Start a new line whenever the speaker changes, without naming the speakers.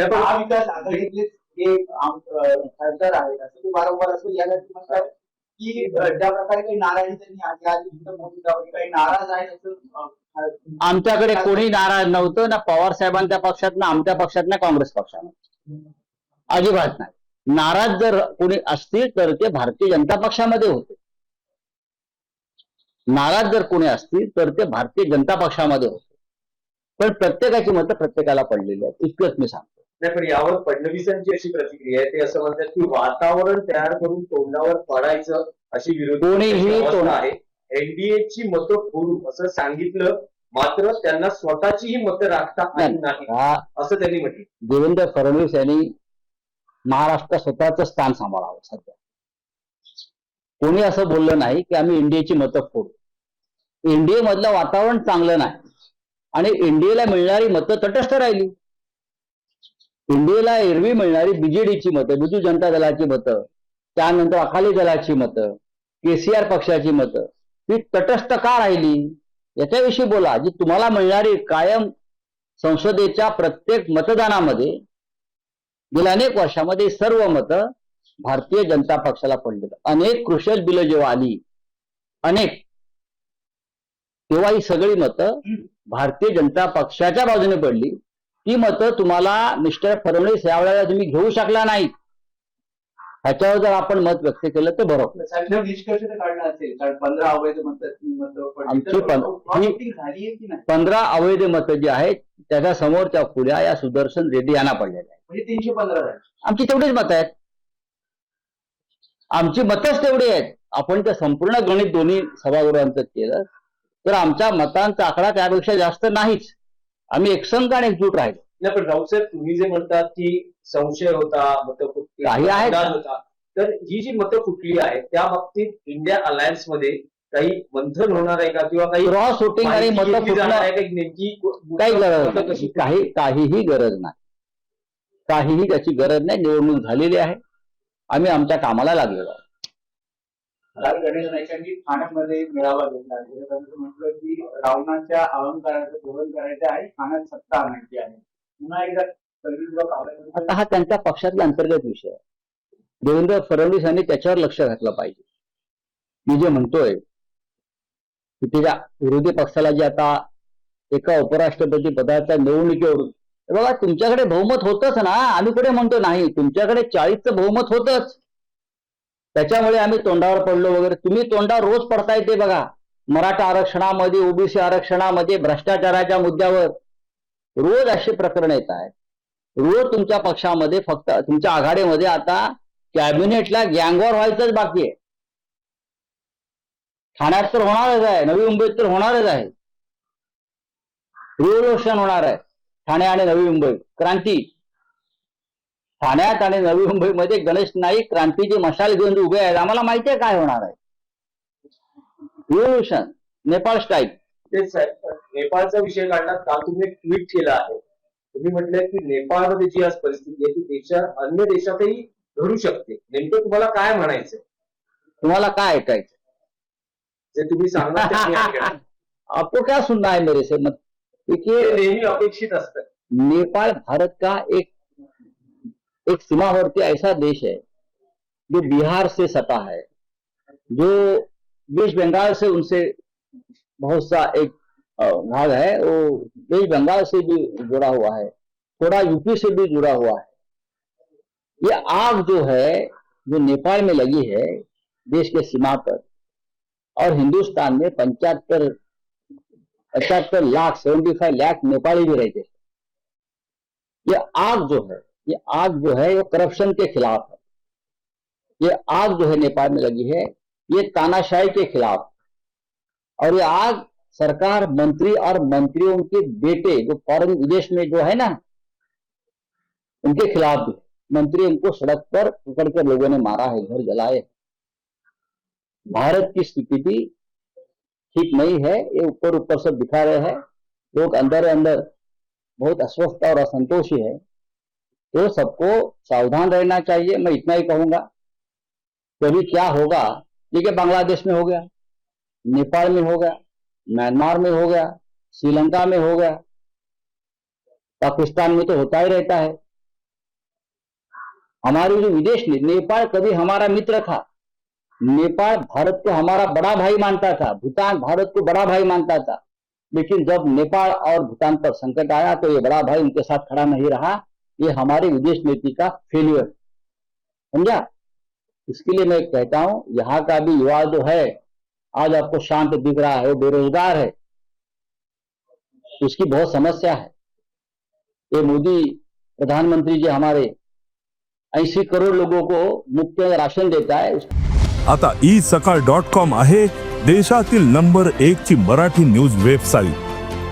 महाविकास जे खासदार आहेत असं ते वारंवार असं यासाठी म्हणतात की ज्या प्रकारे काही नाराजी त्यांनी आधी मोदी काही नाराज आहेत असं
आमच्याकडे कोणी नाराज नव्हतं ना पवार साहेबांच्या पक्षात ना आमच्या पक्षात ना काँग्रेस पक्षात. अजिबात नाही. नाराज जर कोणी असतील तर ते भारतीय जनता पक्षामध्ये होते. नाराज जर कोणी असतील तर ते भारतीय जनता पक्षामध्ये होते. पण प्रत्येकाची मतं प्रत्येकाला पडलेली आहेत इतकंच मी सांगतो.
नाही पण यावर फडणवीसांची अशी प्रतिक्रिया आहे ते असं म्हणतात की वातावरण तयार करून तोंडावर पडायचं अशी विरोधी आहे. एनडीएची मतं फोडू असं सांगितलं मात्र त्यांना स्वतःचीही मतं राखता आली नाही असं त्यांनी म्हटलं.
देवेंद्र फडणवीस यांनी महाराष्ट्रात स्वतःचं स्थान सांभाळावं सध्या. कोणी असं बोललं नाही की आम्ही इंडियाची मतं फोडू. इंडिया मधलं वातावरण चांगलं नाही. आणि इंडियाला मिळणारी मतं तटस्थ राहिली. इंडियाला एरवी मिळणारी बीजेडीची मतं बिजू जनता दलाची मतं त्यानंतर अकाली दलाची मतं केसीआर पक्षाची मतं ती तटस्थ का राहिली? याच्याविषयी बोला. जी तुम्हाला मिळणारी कायम संसदेच्या प्रत्येक मतदानामध्ये गेल्या अनेक वर्षामध्ये सर्व मतं भारतीय जनता पक्षाला पडली अनेक कृषल बिलं जेव्हा आली अनेक तेव्हा ही सगळी मतं भारतीय जनता पक्षाच्या बाजूने पडली. ती मतं तुम्हाला मिस्टर फडणवीस यावेळेला तुम्ही घेऊ शकला नाही ह्याच्यावर जर आपण मत व्यक्त केलं तर बरोबर.
सध्या निष्कर्ष तर काढला असेल. कारण पंधरा अवैध मतं मतं
आमची पंधरा अवैध जी आहेत त्याच्या समोरच्या पुढ्या या सुदर्शन रेड्डी यांना पडलेल्या आहेत.
म्हणजे तीनशे पंधरा
आमची तेवढीच मतं आहेत. आमची मतच तेवढी आहेत. आपण त्या संपूर्ण गणित दोन्ही सभागृहांचं केलं. तर आमच्या मतांचा आकडा त्यापेक्षा जास्त नाहीच. आम्ही एकसंघ आणि एकजूट राहिलो.
नाही पण राऊत साहेब तुम्ही जे म्हणतात की संशय होता मतं फुटली
काही आहेत.
अंदाज होता तर ही जी मतं फुटली आहेत त्या बाबतीत इंडिया अलायन्समध्ये काही मंथन होणार आहे का? किंवा काही
क्रॉस वोटिंग आणि
माहिती
मतं
घेतली जाणार आहे का? नेमकी
काही गरज
मतं
नाही.
कशी?
काही काहीही गरज नाही. काहीही त्याची गरज नाही. निवडणूक झालेली आहे. आम्ही आमच्या कामाला लागलेलो आहोत.
काल गणेश नाईकांनी ठाण्यामध्ये मेळावा घेतला. आहे त्यांनी म्हटलं की रावणाच्या अहंकाराचं धोरण करायचं आहे ठाण्यात सत्ता आणायची आहे. पुन्हा एकदा
आता हा त्यांच्या पक्षातला अंतर्गत विषय आहे. देवेंद्र फडणवीस यांनी त्याच्यावर लक्ष घातलं पाहिजे. मी जे म्हणतोय की त्याच्या विरोधी पक्षाला जे आता एका उपराष्ट्रपती पदाच्या निवडणुकीवरून बघा तुमच्याकडे बहुमत होतच ना. आम्ही कुठे म्हणतो नाही तुमच्याकडे चाळीसचं बहुमत होतच. त्याच्यामुळे आम्ही तोंडावर पडलो वगैरे. तुम्ही तोंडावर रोज पडताय ते बघा. मराठा आरक्षणामध्ये ओबीसी आरक्षणामध्ये भ्रष्टाचाराच्या मुद्द्यावर. रोज अशी प्रकरण येत आहेत. रोज तुमच्या पक्षामध्ये फक्त तुमच्या आघाडीमध्ये आता कॅबिनेटला गँगवर व्हायचंच बाकी आहे. ठाण्यात तर होणारच आहे. नवी मुंबईत तर होणारच आहे. रिव्होल्युशन होणार आहे. ठाणे आणि नवी मुंबई. क्रांती. ठाण्यात आणि नवी मुंबईमध्ये गणेश नाईक क्रांतीची मशाल घेऊन उभे आहेत. आम्हाला माहिती आहे काय होणार आहे. रिव्होल्युशन नेपाळ स्टाईल
तेच साहेब नेपाळचा विषय काढला काल तुम्ही एक ट्विट केलं आहे. तुम्ही म्हटलं की नेपाळमध्ये जी आज परिस्थिती आहे ती देशात अन्य देशातही घडू शकते. नेमकं तुम्हाला काय म्हणायचं
तुम्हाला काय ऐकायचं
जे तुम्ही सांगणार.
आपको क्या सुनना है मेरे से मत देखिए
नेहमी अपेक्षित असतं.
नेपाल भारत का एक एक सीमावर्ती ऐसा देश है जो बिहार से सटा है, जो वेस्ट बंगाल से उनसे बहुत सा एक भाग है, वो वेस्ट बंगाल से भी जुड़ा हुआ है, थोड़ा यूपी से भी जुड़ा हुआ है। ये आग जो है, जो नेपाल में लगी है, देश के सीमा पर, और हिंदुस्तान में पंचहत्तर, पचहत्तर लाख सेवेंटी फाइव लाख नेपाली भी रहते हैं। ये आग जो है ये आग जो है वो करप्शन के खिलाफ है। ये आग जो है, नेपाल में लगी है, ये तानाशाही के खिलाफ। और ये आग सरकार, मंत्री और मंत्रियों के बेटे, जो फॉरन विदेश में जो है ना, उनके खिलाफ भी। मंत्री उनको सड़क पर पकड़ कर लोगों ने मारा है, घर जलाए भारत की स्थिति ठीक नहीं है, ये ऊपर ऊपर सब दिखा रहे हैं। लोग अंदर अंदर बहुत अस्वस्थ और असंतोषी है। तो सबको सावधान रहना चाहिए। मैं इतना ही कहूँगा। कभी क्या होगा? देखिए, बांग्लादेश में हो गया, नेपाल में हो गया, म्यांमार में हो गया, श्रीलंका में हो गया। पाकिस्तान में तो होता ही रहता है। हमारे जो विदेश नीति नेपाल कभी हमारा मित्र था नेपाल भारत को हमारा बड़ा भाई मानता था, भूटान भारत को बड़ा भाई मानता था। लेकिन जब नेपाल और भूटान पर संकट आया तो ये बड़ा भाई उनके साथ खड़ा नहीं रहा। ये हमारे विदेश नीति का फेलियर समझा? इसके लिए मैं कहता हूं यहाँ का भी युवा जो है आज आपको शांत दिख रहा है वो बेरोजगार है। उसकी बहुत समस्या है। ये मोदी प्रधानमंत्री जी हमारे ऐंशी करोड़ लोगों को मुफ्त राशन देता है।
आता ई सकाळ डॉट कॉम आहे देशातील नंबर एक ची मराठी न्यूज वेबसाईट.